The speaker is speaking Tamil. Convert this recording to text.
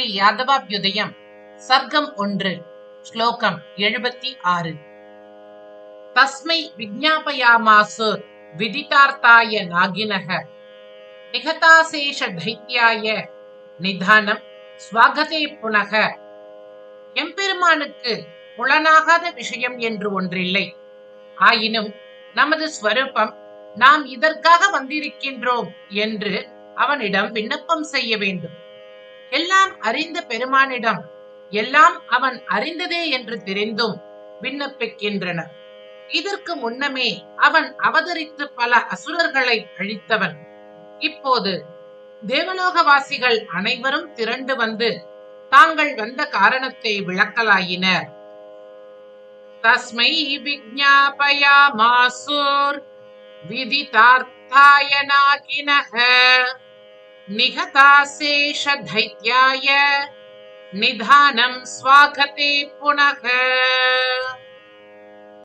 யாதவாபியுதயம் சர்க்கம் ஒன்று ஸ்லோகம் எழுபத்தி ஆறு. தஸ்மை விஜ்ஞாபயாமாசு விதிதார்த்தாய நாகினக. நிகதாசேஷ தைத்தியாய நிதானம் ஸ்வாகதே புனக. எம்பெருமானுக்கு புலனாகாத விஷயம் என்று ஒன்றில்லை. ஆயினும் நமது ஸ்வரூபம் நாம் இதற்காக வந்திருக்கின்றோம் என்று அவனிடம் விண்ணப்பம் செய்ய வேண்டும். எல்லாம் அறிந்த பெருமானிடம் எல்லாம் அவன் அறிந்ததே என்று தெரிந்தும் விண்ணப்பிக்கின்றனர் இதற்கு முன்னமே அவன் அவதரித்து பல அசுரர்களை அழித்தவன். இப்போது தேவலோகவாசிகள் அனைவரும் திரண்டு வந்து தாங்கள் வந்த காரணத்தை விளக்கலாயினர். தஸ்மை விஜ்ஞாபயாமாசுர் விதிதார்த்தாய निहता शेष धैत्याय निधानम् स्वागते पुनः।